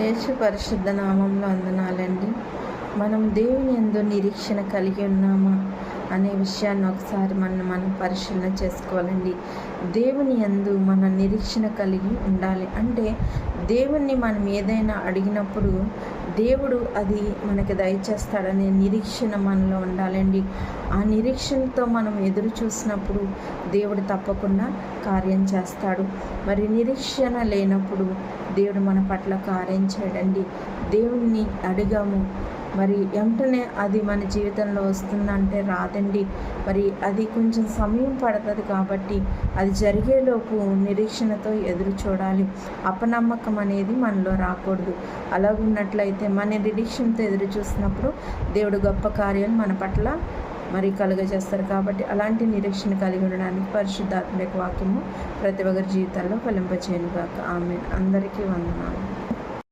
యేసు పరిశుద్ధ నామంలో అందనాలండి మనం దేవుని ఎందు నిరీక్షణ కలిగి ఉన్నామా? అనే విషయాన్ని ఒకసారి మనం మనం పరిశీలన చేసుకోవాలండి. దేవుని ఎందు మన నిరీక్షణ కలిగి ఉండాలి. అంటే దేవుణ్ణి మనం ఏదైనా అడిగినప్పుడు దేవుడు అది మనకి దయచేస్తాడనే నిరీక్షణ మనలో ఉండాలండి. ఆ నిరీక్షణతో మనం ఎదురు చూసినప్పుడు దేవుడు తప్పకుండా కార్యం చేస్తాడు. మరి నిరీక్షణ లేనప్పుడు దేవుడు మన పట్ల కార్యం చేయడండి. దేవుణ్ణి అడిగాము మరి వెంటనే అది మన జీవితంలో వస్తుందంటే రాదండి. మరి అది కొంచెం సమయం పడుతుంది కాబట్టి అది జరిగేలోపు నిరీక్షణతో ఎదురు చూడాలి. అపనమ్మకం అనేది మనలో రాకూడదు. అలా ఉన్నట్లయితే మన నిరీక్షణతో ఎదురు చూసినప్పుడు దేవుడు గొప్ప కార్యాలు మన పట్ల మరి కలుగజేస్తారు కాబట్టి అలాంటి నిరీక్షణ కలిగి ఉండడానికి పరిశుద్ధాత్మక వాక్యము ప్రతి ఒక్కరి జీవితాల్లో ఫలింపచేయను కాక ఆమె అందరికీ వందనాలు.